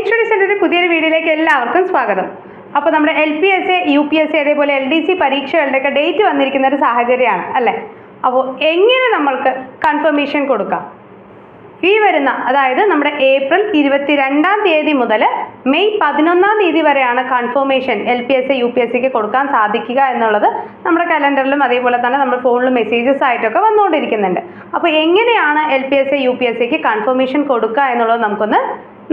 Study സെന്ററിന്റെ പുതിയൊരു വീഡിയോയിലേക്ക് എല്ലാവർക്കും സ്വാഗതം. അപ്പോൾ നമ്മുടെ L P S A U P S C അതേപോലെ എൽ ഡി സി പരീക്ഷകളുടെയൊക്കെ ഡേറ്റ് വന്നിരിക്കുന്ന ഒരു സാഹചര്യമാണ് അല്ലേ? അപ്പോൾ എങ്ങനെ നമ്മൾക്ക് കൺഫർമേഷൻ കൊടുക്കാം? ഈ വരുന്ന അതായത് നമ്മുടെ ഏപ്രിൽ ഇരുപത്തിരണ്ടാം തീയതി മുതൽ മെയ് പതിനൊന്നാം തീയതി വരെയാണ് confirmation L P S A U P S സിക്ക് കൊടുക്കാൻ സാധിക്കുക എന്നുള്ളത് നമ്മുടെ കലണ്ടറിലും അതേപോലെ തന്നെ നമ്മുടെ ഫോണിലും മെസ്സേജസ് ആയിട്ടൊക്കെ വന്നുകൊണ്ടിരിക്കുന്നുണ്ട്. അപ്പോൾ എങ്ങനെയാണ് L P S A U P S സിക്ക് കൺഫർമേഷൻ കൊടുക്കുക എന്നുള്ളത് നമുക്കൊന്ന്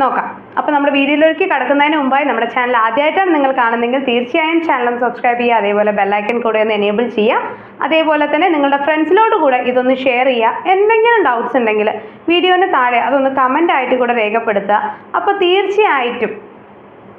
നോക്കാം. അപ്പോൾ നമ്മുടെ വീഡിയോയിലേക്ക് കടക്കുന്നതിന് മുമ്പായി നമ്മുടെ ചാനൽ ആദ്യമായിട്ടാണ് നിങ്ങൾ കാണുന്നതെങ്കിൽ തീർച്ചയായും ചാനൽ സബ്സ്ക്രൈബ് ചെയ്യുക അതേപോലെ ബെല്ലൈക്കൻ കൂടെ ഒന്ന് എനേബിൾ ചെയ്യുക. അതേപോലെ തന്നെ നിങ്ങളുടെ ഫ്രണ്ട്സിനോട് കൂടെ ഇതൊന്ന് ഷെയർ ചെയ്യുക. എന്തെങ്കിലും ഡൗട്ട്സ് ഉണ്ടെങ്കിൽ വീഡിയോന് താഴെ അതൊന്ന് കമന്റ് ആയിട്ട് കൂടെ രേഖപ്പെടുത്തുക. അപ്പോൾ തീർച്ചയായിട്ടും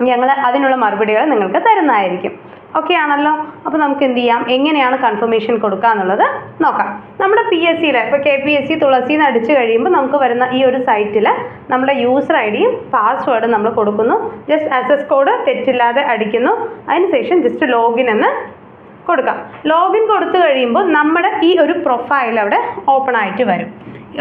ഞങ്ങൾ അതിനുള്ള മറുപടികൾ നിങ്ങൾക്ക് തരുന്നതായിരിക്കും. ഓക്കെ ആണല്ലോ. അപ്പോൾ നമുക്ക് എന്ത് ചെയ്യാം? എങ്ങനെയാണ് കൺഫർമേഷൻ കൊടുക്കുക എന്നുള്ളത് നോക്കാം. നമ്മുടെ പി എസ് സിയിൽ ഇപ്പോൾ K P S C Thulasi എന്ന് അടിച്ചു കഴിയുമ്പോൾ നമുക്ക് വരുന്ന ഈ ഒരു സൈറ്റിൽ നമ്മുടെ യൂസർ ഐ ഡിയും പാസ്വേഡും നമ്മൾ കൊടുക്കുന്നു. ജസ്റ്റ് ആക്സസ് കോഡ് തെറ്റില്ലാതെ അടിക്കുന്നു. അതിനുശേഷം ജസ്റ്റ് ലോഗിൻ എന്ന് കൊടുക്കാം. ലോഗിൻ കൊടുത്തു കഴിയുമ്പോൾ നമ്മുടെ ഈ ഒരു പ്രൊഫൈൽ അവിടെ ഓപ്പൺ ആയിട്ട് വരും.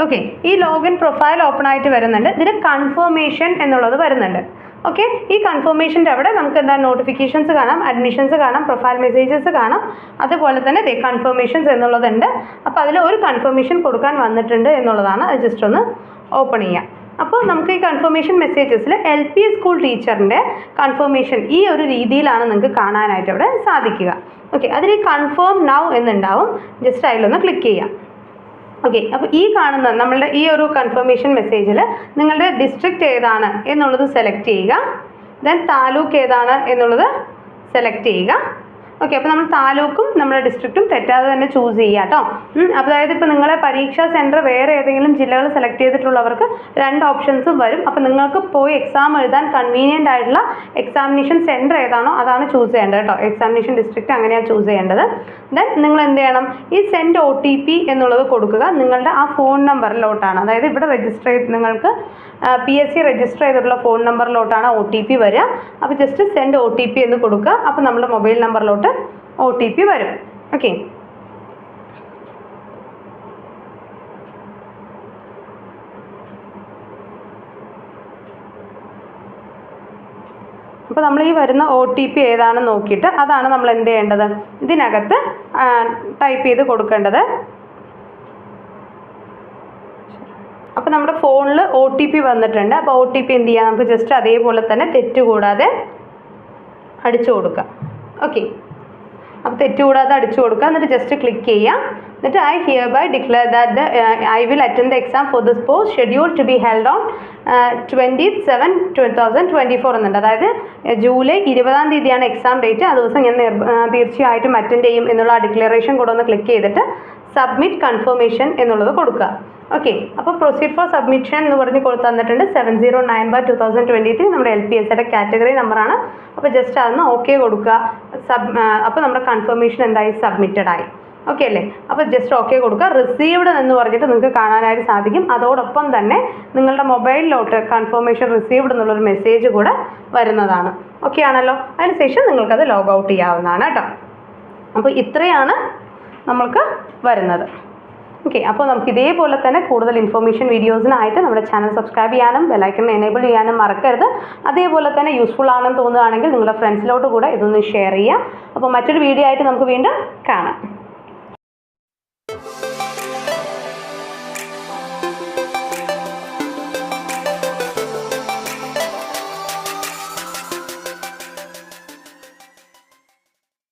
ഓക്കെ ഈ ലോഗിൻ പ്രൊഫൈൽ ഓപ്പൺ ആയിട്ട് വരുന്നുണ്ട്. ഇതിന് കൺഫർമേഷൻ എന്നുള്ളത് വരുന്നുണ്ട്. ഓക്കെ ഈ കൺഫർമേഷന്റെ അവിടെ നമുക്ക് എന്താ നോട്ടിഫിക്കേഷൻസ് കാണാം അഡ്മിഷൻസ് കാണാം പ്രൊഫൈൽ മെസ്സേജസ് കാണാം. അതുപോലെ തന്നെ ദേ കൺഫർമേഷൻസ് എന്നുള്ളതുണ്ട്. അപ്പോൾ അതിൽ ഒരു കൺഫർമേഷൻ കൊടുക്കാൻ വന്നിട്ടുണ്ട് എന്നുള്ളതാണ്. അത് ജസ്റ്റ് ഒന്ന് ഓപ്പൺ ചെയ്യാം. അപ്പോൾ നമുക്ക് ഈ കൺഫർമേഷൻ മെസ്സേജസിൽ എൽ പി സ്കൂൾ ടീച്ചറിന്റെ കൺഫർമേഷൻ ഈ ഒരു രീതിയിലാണ് നിങ്ങൾക്ക് കാണാനായിട്ട് അവിടെ സാധിക്കുക. ഓക്കെ അതിൽ കൺഫേം നൗ എന്നുണ്ടാവും. ജസ്റ്റ് അതിലൊന്ന് ക്ലിക്ക് ചെയ്യാം. ഓക്കെ അപ്പോൾ ഈ കാണുന്ന നമ്മളുടെ ഈ ഒരു കൺഫർമേഷൻ മെസ്സേജിൽ നിങ്ങളുടെ ഡിസ്ട്രിക്റ്റ് ഏതാണ് എന്നുള്ളത് സെലക്ട് ചെയ്യുക. ദെൻ താലൂക്ക് ഏതാണ് എന്നുള്ളത് സെലക്ട് ചെയ്യുക. ഓക്കെ അപ്പോൾ നമ്മൾ താലൂക്കും നമ്മുടെ ഡിസ്ട്രിക്റ്റും തെറ്റാതെ തന്നെ ചൂസ് ചെയ്യുക കേട്ടോ അപ്പോൾ അതായത് ഇപ്പോൾ നിങ്ങളെ പരീക്ഷാ സെന്റർ വേറെ ഏതെങ്കിലും ജില്ലകൾ സെലക്ട് ചെയ്തിട്ടുള്ളവർക്ക് രണ്ട് ഓപ്ഷൻസും വരും. അപ്പോൾ നിങ്ങൾക്ക് പോയി എക്സാം എഴുതാൻ കൺവീനിയന്റ് ആയിട്ടുള്ള എക്സാമിനേഷൻ സെന്റർ ഏതാണോ അതാണ് ചൂസ് ചെയ്യേണ്ടത് കേട്ടോ എക്സാമിനേഷൻ ഡിസ്ട്രിക്റ്റ് അങ്ങനെയാണ് ചൂസ് ചെയ്യേണ്ടത്. ദെൻ നിങ്ങൾ എന്ത് ചെയ്യണം? ഈ സെൻഡ് ഒ ടി പി എന്നുള്ളത് കൊടുക്കുക. നിങ്ങളുടെ ആ ഫോൺ നമ്പറിലോട്ടാണ് അതായത് ഇവിടെ രജിസ്റ്റർ ചെയ്ത് നിങ്ങൾക്ക് പി എസ് സി രജിസ്റ്റർ ചെയ്തിട്ടുള്ള ഫോൺ നമ്പറിലോട്ടാണ് ഒ ടി പി വരിക. അപ്പോൾ just send O T P എന്ന് കൊടുക്കുക. അപ്പോൾ നമ്മുടെ മൊബൈൽ നമ്പറിലോട്ട് ഒ ടി പി വരും. ഓക്കെ അപ്പോൾ നമ്മൾ ഈ വരുന്ന ഒ ടി പി ഏതാണെന്ന് നോക്കിയിട്ട് അതാണ് നമ്മൾ എന്ത് ചെയ്യേണ്ടത്? ഇതിനകത്ത് ടൈപ്പ് ചെയ്ത് കൊടുക്കേണ്ടത്. അപ്പോൾ നമ്മുടെ ഫോണിൽ ഒ ടി പി വന്നിട്ടുണ്ട്. അപ്പോൾ ഒ ടി പി എന്ത് ചെയ്യാം? നമുക്ക് ജസ്റ്റ് അതേപോലെ തന്നെ തെറ്റ് കൂടാതെ അടിച്ചു കൊടുക്കുക ഓക്കെ അപ്പോൾ തെറ്റുകൂടാതെ അടിച്ചു കൊടുക്കുക. എന്നിട്ട് ജസ്റ്റ് ക്ലിക്ക് ചെയ്യുക. എന്നിട്ട് I hereby declare that the I will attend the exam for this post schedule to be held on twenty seven two thousand twenty four എന്നുണ്ട്. അതായത് ജൂലൈ ഇരുപതാം തീയതിയാണ് എക്സാം ഡേറ്റ് ആ ദിവസം ഞാൻ നിർ- തീർച്ചയായിട്ടും അറ്റൻഡ് ചെയ്യും എന്നുള്ള ആ ഡിക്ലറേഷൻ കൂടെ ഒന്ന് ക്ലിക്ക് ചെയ്തിട്ട് സബ്മിറ്റ് കൺഫർമേഷൻ എന്നുള്ളത് കൊടുക്കുക. ഓക്കെ അപ്പോൾ പ്രൊസീഡ് ഫോർ സബ്മിഷൻ എന്ന് പറഞ്ഞ് കൊടുത്തു തന്നിട്ടുണ്ട് seven zero nine bar two thousand twenty three നമ്മുടെ എൽ പി എസ് കാറ്റഗറി നമ്പറാണ് അപ്പോൾ ജസ്റ്റ് അതൊന്ന് ഓക്കെ കൊടുക്കുക. സബ് അപ്പോൾ നമ്മുടെ കൺഫർമേഷൻ എന്തായി? സബ്മിറ്റഡ് ആയി. ഓക്കെ അല്ലേ? അപ്പോൾ ജസ്റ്റ് ഓക്കെ കൊടുക്കുക. റിസീവ്ഡ് എന്ന് പറഞ്ഞിട്ട് നിങ്ങൾക്ക് കാണാനായിട്ട് സാധിക്കും. അതോടൊപ്പം തന്നെ നിങ്ങളുടെ മൊബൈലിലോട്ട് കൺഫർമേഷൻ റിസീവ്ഡ് എന്നുള്ളൊരു മെസ്സേജ് കൂടെ വരുന്നതാണ്. ഓക്കെ ആണല്ലോ? അതിനുശേഷം നിങ്ങൾക്കത് ലോഗ് ഔട്ട് ചെയ്യാവുന്നതാണ് കേട്ടോ. അപ്പോൾ ഇത്രയാണ് നമ്മൾക്ക് വരുന്നത്. ഓക്കെ അപ്പോൾ നമുക്ക് ഇതേപോലെ തന്നെ കൂടുതൽ ഇൻഫർമേഷൻ വീഡിയോസിനായിട്ട് നമ്മുടെ ചാനൽ സബ്സ്ക്രൈബ് ചെയ്യാനും ബെലൈക്കൺ എനേബിൾ ചെയ്യാനും മറക്കരുത്. അതേപോലെ തന്നെ യൂസ്ഫുൾ ആണെന്ന് തോന്നുകയാണെങ്കിൽ നിങ്ങളുടെ ഫ്രണ്ട്സിലോട്ട് കൂടെ ഇതൊന്ന് ഷെയർ ചെയ്യാം. അപ്പോൾ മറ്റൊരു വീഡിയോ ആയിട്ട് നമുക്ക് വീണ്ടും കാണാം.